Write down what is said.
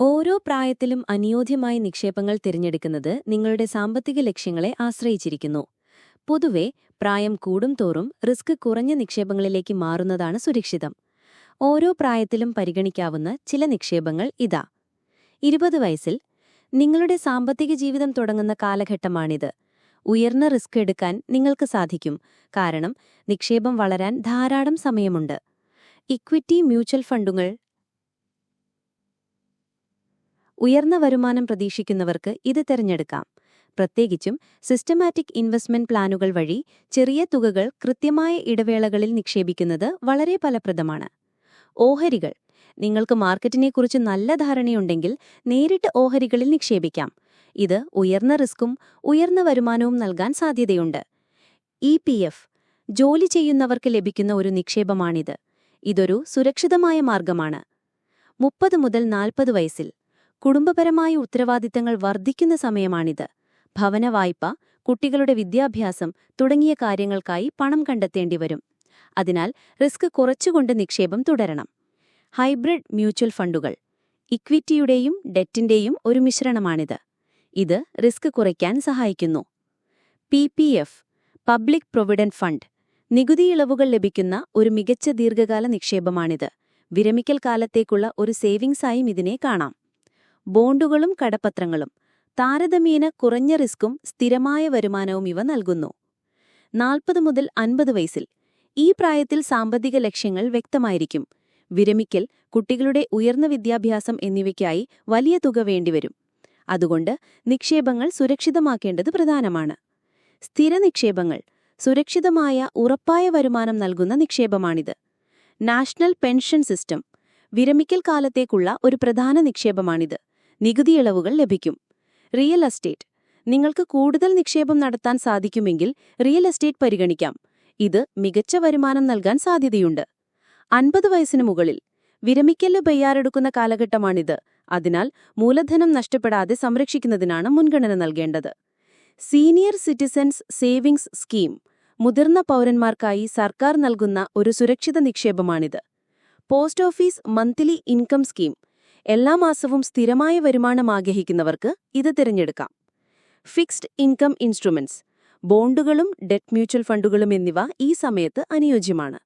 ഓരോ പ്രായത്തിലും അനുയോജ്യമായ നിക്ഷേപങ്ങൾ തിരഞ്ഞെടുക്കുന്നത് നിങ്ങളുടെ സാമ്പത്തിക ലക്ഷ്യങ്ങളെ ആശ്രയിച്ചിരിക്കുന്നു. പൊതുവെ പ്രായം കൂടുംതോറും റിസ്ക് കുറഞ്ഞ നിക്ഷേപങ്ങളിലേക്ക് മാറുന്നതാണ് സുരക്ഷിതം. ഓരോ പ്രായത്തിലും പരിഗണിക്കാവുന്ന ചില നിക്ഷേപങ്ങൾ ഇതാ. ഇരുപത് വയസ്സിൽ നിങ്ങളുടെ സാമ്പത്തിക ജീവിതം തുടങ്ങുന്ന കാലഘട്ടമാണിത്. ഉയർന്ന റിസ്ക് എടുക്കാൻ നിങ്ങൾക്ക് സാധിക്കും കാരണം നിക്ഷേപം വളരാൻ ധാരാളം സമയമുണ്ട്. ഇക്വിറ്റി മ്യൂച്വൽ ഫണ്ടുകൾ ഉയർന്ന വരുമാനം പ്രതീക്ഷിക്കുന്നവർക്ക് ഇത് തിരഞ്ഞെടുക്കാം. പ്രത്യേകിച്ചും സിസ്റ്റമാറ്റിക് ഇൻവെസ്റ്റ്മെന്റ് പ്ലാനുകൾ വഴി ചെറിയ തുകകൾ കൃത്യമായ ഇടവേളകളിൽ നിക്ഷേപിക്കുന്നത് വളരെ ഫലപ്രദമാണ്. ഓഹരികൾ. നിങ്ങൾക്ക് മാർക്കറ്റിനെക്കുറിച്ച് നല്ല ധാരണയുണ്ടെങ്കിൽ നേരിട്ട് ഓഹരികളിൽ നിക്ഷേപിക്കാം. ഇത് ഉയർന്ന റിസ്ക്കും ഉയർന്ന വരുമാനവും നൽകാൻ സാധ്യതയുണ്ട്. E P F. ജോലി ചെയ്യുന്നവർക്ക് ലഭിക്കുന്ന ഒരു നിക്ഷേപമാണിത്. ഇതൊരു സുരക്ഷിതമായ മാർഗമാണ്. മുപ്പത് മുതൽ നാൽപ്പത് വയസ്സിൽ. കുടുംബപരമായ ഉത്തരവാദിത്തങ്ങൾ വർദ്ധിക്കുന്ന സമയമാണിത്. ഭവന വായ്പ കുട്ടികളുടെ വിദ്യാഭ്യാസം തുടങ്ങിയ കാര്യങ്ങൾക്കായി പണം കണ്ടെത്തേണ്ടി വരും അതിനാൽ റിസ്ക് കുറച്ചുകൊണ്ട് നിക്ഷേപം തുടരണം. ഹൈബ്രിഡ് മ്യൂച്വൽ ഫണ്ടുകൾ. ഇക്വിറ്റിയുടെയും ഡെറ്റിന്റെയും ഒരു മിശ്രണമാണിത്. ഇത് റിസ്ക് കുറയ്ക്കാൻ സഹായിക്കുന്നു. P P F public provident fund. നികുതി ഇളവുകൾ ലഭിക്കുന്ന ഒരു മികച്ച ദീർഘകാല നിക്ഷേപമാണിത്. വിരമിക്കൽ കാലത്തേക്കുള്ള ഒരു സേവിങ്സായും ഇതിനെ കാണാം. ബോണ്ടുകളും കടപ്പത്രങ്ങളും താരതമ്യേന കുറഞ്ഞ റിസ്ക്കും സ്ഥിരമായ വരുമാനവും ഇവ നൽകുന്നു. നാൽപ്പത് മുതൽ അൻപത് വയസ്സിൽ ഈ പ്രായത്തിൽ സാമ്പത്തിക ലക്ഷ്യങ്ങൾ വ്യക്തമായിരിക്കും. വിരമിക്കൽ കുട്ടികളുടെ ഉയർന്ന വിദ്യാഭ്യാസം എന്നിവയ്ക്കായി വലിയ തുക വേണ്ടിവരും. അതുകൊണ്ട് നിക്ഷേപങ്ങൾ സുരക്ഷിതമാക്കേണ്ടത് പ്രധാനമാണ്. സ്ഥിര നിക്ഷേപങ്ങൾ സുരക്ഷിതമായ ഉറപ്പായ വരുമാനം നൽകുന്ന നിക്ഷേപമാണിത്. നാഷണൽ പെൻഷൻ സിസ്റ്റം വിരമിക്കൽ കാലത്തേക്കുള്ള ഒരു പ്രധാന നിക്ഷേപമാണിത്. നികുതി ഇളവുകൾ ലഭിക്കും. Real estate. നിങ്ങൾക്ക് കൂടുതൽ നിക്ഷേപം നടത്താൻ സാധിക്കുമെങ്കിൽ റിയൽ എസ്റ്റേറ്റ് പരിഗണിക്കാം. ഇത് മികച്ച വരുമാനം നൽകാൻ സാധ്യതയുണ്ട്. അൻപത് വയസ്സിനു മുകളിൽ. വിരമിക്കൽ തയ്യാറെടുക്കുന്ന കാലഘട്ടമാണിത്. അതിനാൽ മൂലധനം നഷ്ടപ്പെടാതെ സംരക്ഷിക്കുന്നതിനാണ് മുൻഗണന നൽകേണ്ടത്. Senior citizens savings scheme. മുതിർന്ന പൗരന്മാർക്കായി സർക്കാർ നൽകുന്ന ഒരു സുരക്ഷിത നിക്ഷേപമാണിത്. Post office monthly income scheme. എല്ലാ മാസവും സ്ഥിരമായ വരുമാനം ആഗ്രഹിക്കുന്നവർക്ക് ഇത് തിരഞ്ഞെടുക്കാം. ഫിക്സ്ഡ് ഇൻകം ഇൻസ്ട്രുമെന്റ്സ് ബോണ്ടുകളും ഡെറ്റ് മ്യൂച്വൽ ഫണ്ടുകളും എന്നിവ ഈ സമയത്ത് അനുയോജ്യമാണ്.